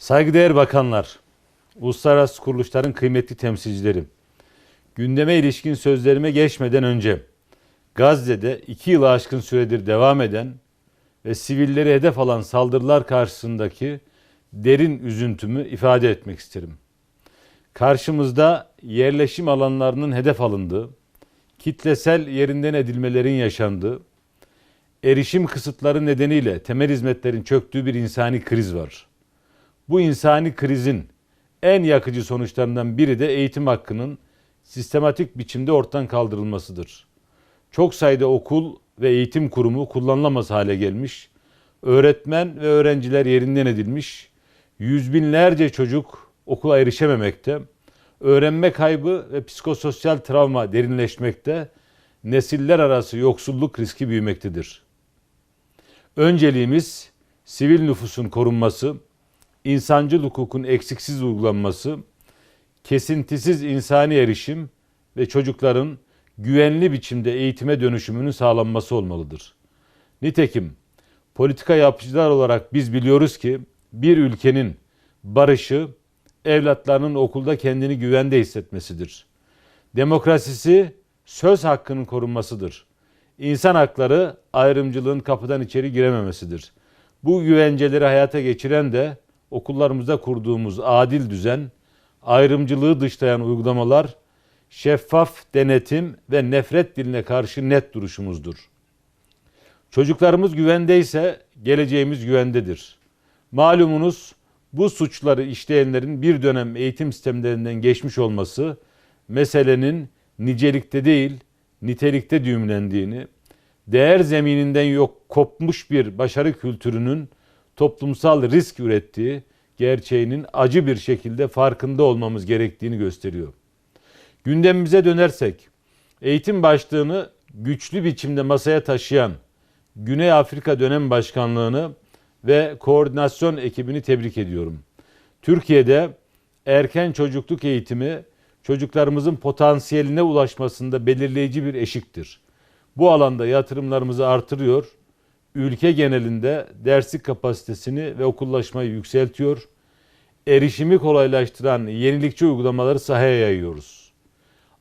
Saygıdeğer bakanlar, uluslararası kuruluşların kıymetli temsilcileri, gündeme ilişkin sözlerime geçmeden önce Gazze'de iki yılı aşkın süredir devam eden ve sivilleri hedef alan saldırılar karşısındaki derin üzüntümü ifade etmek isterim. Karşımızda yerleşim alanlarının hedef alındığı, kitlesel yerinden edilmelerin yaşandığı, erişim kısıtları nedeniyle temel hizmetlerin çöktüğü bir insani kriz var. Bu insani krizin en yakıcı sonuçlarından biri de eğitim hakkının sistematik biçimde ortadan kaldırılmasıdır. Çok sayıda okul ve eğitim kurumu kullanılamaz hale gelmiş, öğretmen ve öğrenciler yerinden edilmiş, yüz binlerce çocuk okula erişememekte, öğrenme kaybı ve psikososyal travma derinleşmekte, nesiller arası yoksulluk riski büyümektedir. Önceliğimiz sivil nüfusun korunması, insancıl hukukun eksiksiz uygulanması, kesintisiz insani erişim ve çocukların güvenli biçimde eğitime dönüşümünün sağlanması olmalıdır. Nitekim politika yapıcılar olarak biz biliyoruz ki bir ülkenin barışı evlatlarının okulda kendini güvende hissetmesidir. Demokrasisi söz hakkının korunmasıdır. İnsan hakları ayrımcılığın kapıdan içeri girememesidir. Bu güvenceleri hayata geçiren de okullarımızda kurduğumuz adil düzen, ayrımcılığı dışlayan uygulamalar, şeffaf denetim ve nefret diline karşı net duruşumuzdur. Çocuklarımız güvendeyse geleceğimiz güvendedir. Malumunuz bu suçları işleyenlerin bir dönem eğitim sistemlerinden geçmiş olması meselenin nicelikte değil nitelikte düğümlendiğini, değer zemininden yok kopmuş bir başarı kültürünün toplumsal risk ürettiği gerçeğinin acı bir şekilde farkında olmamız gerektiğini gösteriyor. Gündemimize dönersek, eğitim başlığını güçlü biçimde masaya taşıyan Güney Afrika Dönem Başkanlığını ve koordinasyon ekibini tebrik ediyorum. Türkiye'de erken çocukluk eğitimi çocuklarımızın potansiyeline ulaşmasında belirleyici bir eşiktir. Bu alanda yatırımlarımızı artırıyor, ülke genelinde derslik kapasitesini ve okullaşmayı yükseltiyor, erişimi kolaylaştıran yenilikçi uygulamaları sahaya yayıyoruz.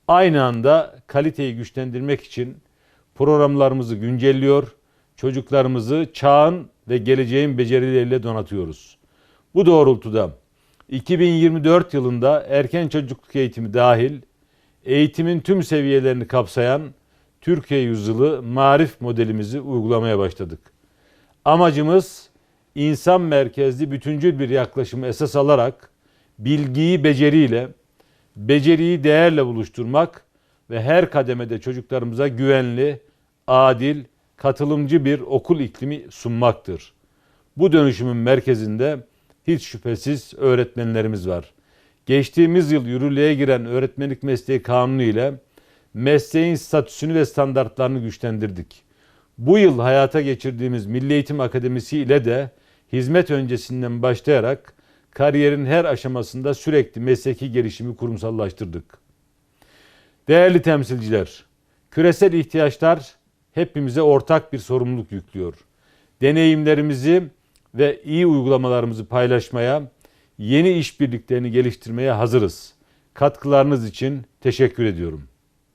Aynı anda kaliteyi güçlendirmek için programlarımızı güncelliyor, çocuklarımızı çağın ve geleceğin becerileriyle donatıyoruz. Bu doğrultuda 2024 yılında erken çocukluk eğitimi dahil eğitimin tüm seviyelerini kapsayan Türkiye Yüzyılı Marif modelimizi uygulamaya başladık. Amacımız insan merkezli bütüncül bir yaklaşımı esas alarak bilgiyi beceriyle, beceriyi değerle buluşturmak ve her kademede çocuklarımıza güvenli, adil, katılımcı bir okul iklimi sunmaktır. Bu dönüşümün merkezinde hiç şüphesiz öğretmenlerimiz var. Geçtiğimiz yıl yürürlüğe giren öğretmenlik mesleği kanunu ile mesleğin statüsünü ve standartlarını güçlendirdik. Bu yıl hayata geçirdiğimiz Milli Eğitim Akademisi ile de hizmet öncesinden başlayarak kariyerin her aşamasında sürekli mesleki gelişimi kurumsallaştırdık. Değerli temsilciler, küresel ihtiyaçlar hepimize ortak bir sorumluluk yüklüyor. Deneyimlerimizi ve iyi uygulamalarımızı paylaşmaya, yeni işbirliklerini geliştirmeye hazırız. Katkılarınız için teşekkür ediyorum.